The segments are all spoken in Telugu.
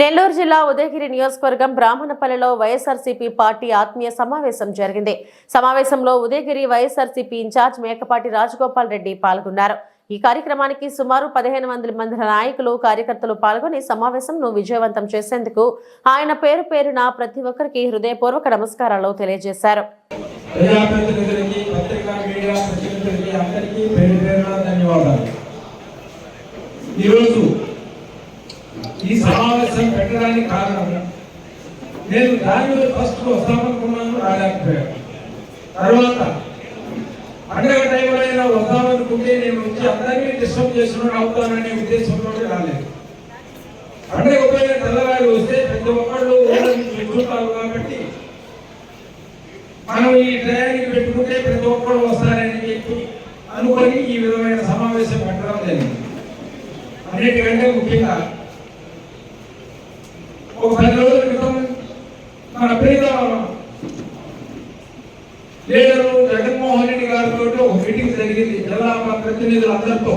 నెల్లూరు జిల్లా ఉదయగిరి నియోజకవర్గం బ్రాహ్మణపల్లిలో వైఎస్ఆర్సీపీ పార్టీ ఆత్మీయ సమావేశం జరిగింది. సమావేశంలో Udayagiri YSRCP in charge Mekapati Rajagopal Reddy పాల్గొన్నారు. ఈ కార్యక్రమానికి సుమారు పదిహేను వందల మంది నాయకులు కార్యకర్తలు పాల్గొని సమావేశంను విజయవంతం చేసేందుకు ఆయన పేరు పేరున ప్రతి ఒక్కరికి హృదయపూర్వక నమస్కారాలు తెలియజేశారు. ఈరోజు పత్రికా మీడియా ప్రతినిధులకి అందరికీ పేరు పేరున ధన్యవాదాలు ఈరోజు ఈ సమావేశం పెట్టడానికి కారణం నేను దాని మీద ఫస్ట్ వస్తామనుకున్నాను రాలేకపోయాను. తర్వాత పండుగ టైంలో అయినా వస్తామనుకుంటే నేను వచ్చి అందరినీ డిస్టర్బ్ చేస్తున్నాను అవుతాననే ఉద్దేశంతో రాలేదు. పండుగ పోయిన తెల్లవారు వస్తే ప్రతి ఒక్కళ్ళు చూస్తారు కాబట్టి మనం ఈ ట్రయానికి పెట్టుకుంటే ప్రతి ఒక్కరు వస్తారని చెప్పి అనుకొని ఈ విధమైన సమావేశం పెట్టడం జరిగింది. అన్నిటికంటే ముఖ్యంగా ఒక పది రోజుల క్రితం మన ప్రీత లీడరు జగన్మోహన్ రెడ్డి గారితో ఒక మీటింగ్ జరిగింది. జిల్లా ప్రతినిధులందరితో.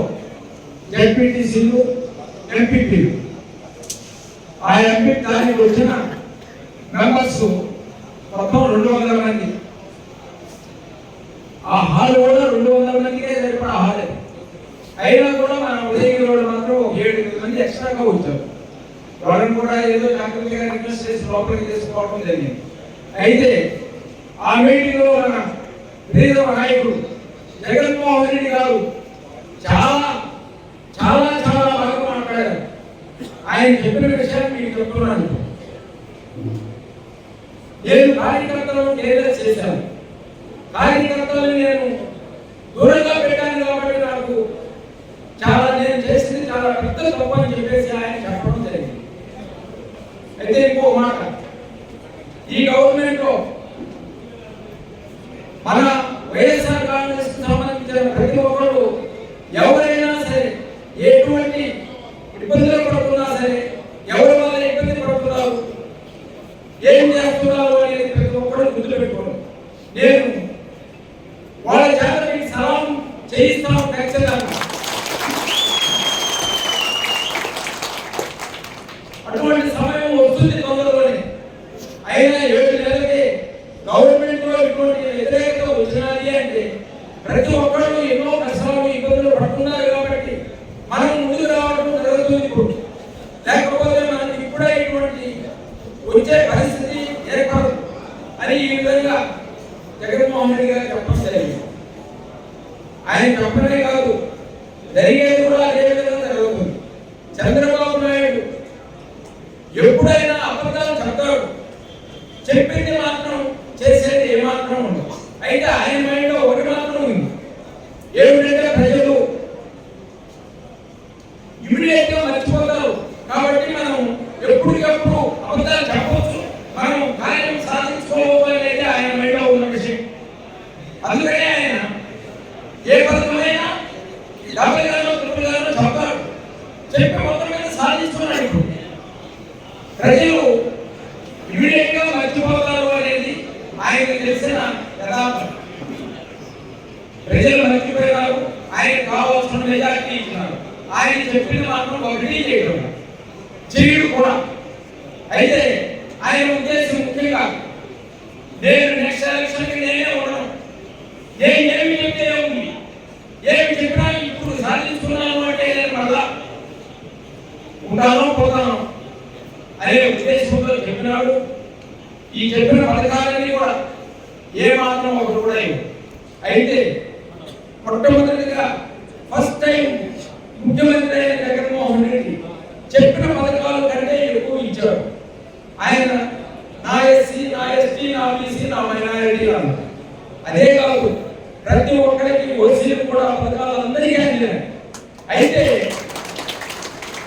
జడ్పీటీసీలు ఎంపీపీలు ఆ ఎంపీ దానికి వచ్చిన మెంబర్స్ మొత్తం రెండు వందల మంది. ఆ హాల్ కూడా రెండు వందల మందికే సరిపడా హాలే. అయినా కూడా మన ఉదయగిరి రోడ్డు మాత్రం ఒక ఏడు మంది ఎక్స్ట్రాగా వచ్చారు. వాళ్ళని కూడా ఏదో జాగ్రత్తగా రిక్వెస్ట్ చేసి లోపలికి తీసుకోవడం జరిగింది. అయితే ఆ మీటింగ్లో మన ప్రియతమ నాయకుడు జగన్మోహన్ రెడ్డి గారు చాలా చాలా చాలా బాగా మాట్లాడారు. ఆయన చెప్పిన విషయాన్ని మీకు చెప్తున్నాను నేను కార్యకర్తలను కేంద్ర చేశాను. కార్యకర్తలను నేను దూరంగా పెట్టాను కాబట్టి నాకు చాలా నేను చేసింది చాలా పెద్ద తప్పు అని చెప్పేసి ఆయన చెప్పడం అయితే ఇంకో మాట ఈ గవర్నమెంట్లో మన వైఎస్ఆర్ కాంగ్రెస్ సంబంధించిన ప్రతి ఒక్కరు ఎవరైనా సరే ఎటువంటి ఇబ్బందులు పడుతున్నా సరే ఎవరి వల్ల ఇబ్బంది పడుతున్నారు ఏం చేస్తున్నారు అనేది ప్రతి ఒక్కరు గుర్తులు పెట్టుకోవడం నేను వాళ్ళ చేత సలాం చేయిస్తాం ఖచ్చితంగా. అయినా ఏడు నెలలకి గవర్నమెంట్లో ఇటువంటి వ్యతిరేకత వచ్చినది అంటే ప్రతి ఒక్కరు ఎన్నో కష్టాలు ఇబ్బందులు పడుతున్నారు కాబట్టి మనం ముందుకు రావడం జరుగుతుంది ఇప్పుడు. లేకపోతే మనకి ఇప్పుడే ఇటువంటి వచ్చే పరిస్థితి ఏర్పడదు. అని ఈ విధంగా జగన్మోహన్ రెడ్డి గారు చెప్పడం జరిగింది. ఆయన చెప్పడమే కాదు జరిగేది కూడా అదే విధంగా జరుగుతుంది. చంద్రబాబు నాయుడు ఎప్పుడైనా అబద్ధాలు చెప్పింది మాత్రం చేసేది ఏమాత్రం ఉండదు. అయితే ఆయన మైండ్ ఒకటి మాత్రం ఉంది. ఏమిటంటే ప్రజలు ఇమీడియట్గా మర్చిపోతారు. కాబట్టి మనం ఎప్పటికప్పుడు అబద్ధాలు చెప్పవచ్చు. మనం కార్యం సాధించుకోవాలనేది ఆయన మైండ్లో ఉన్న విషయం. అందుకనే ఆయన ఏ పథకమైనా డెబ్బై గారు తొమ్మిది గారు చెప్తారు చెప్పి మొత్తం మీద సాధించుకున్నాడు ప్రజలు ఇమీడియట్గా మర్చిపోతారు అనేది ఆయనకు తెలిసిన యథార్థం ప్రజలు మర్చిపోయారు ఆయన కావాల్సిన మెజార్టీ ఇచ్చినారు. ఆయన చెప్పిన మాత్రం ఒకటి చేయడం చేయడు కూడా. అయితే ఆయన ఉద్దేశం ముఖ్యంగా నేను నెక్స్ట్ ఎలక్షన్ నేనే ఉండను. నేను ఏమి చెప్తే ఉంది ఏమి చెప్పినా ఇప్పుడు సాధిస్తున్నాను అంటే నేను మళ్ళా ఉంటాను పోతాను? అనే ఉద్దేశంతో చెప్పినాడు. ఈ చెప్పిన పథకాలన్నీ కూడా ఏ మాత్రం ఒకటి కూడా అయితే మొట్టమొదటిగా ఫస్ట్ టైం ముఖ్యమంత్రి అయిన జగన్మోహన్ రెడ్డి చెప్పిన పథకాల కంటే ఎక్కువ ఇచ్చారు. ఆయన నా ఎస్సీ నా ఎస్టీ నా బీసీ నా మైనారిటీ అన్నారు అదే కాదు ప్రతి ఒక్కరికి ఓసీలు కూడా పథకాలు అందరికీ అందినాయి. అయితే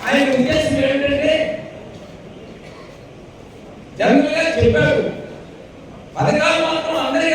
ఆయన ఉద్దేశం ఏంటంటే జనరల్గా చెప్పారు പതിനാല് മാത്രം അങ്ങനെ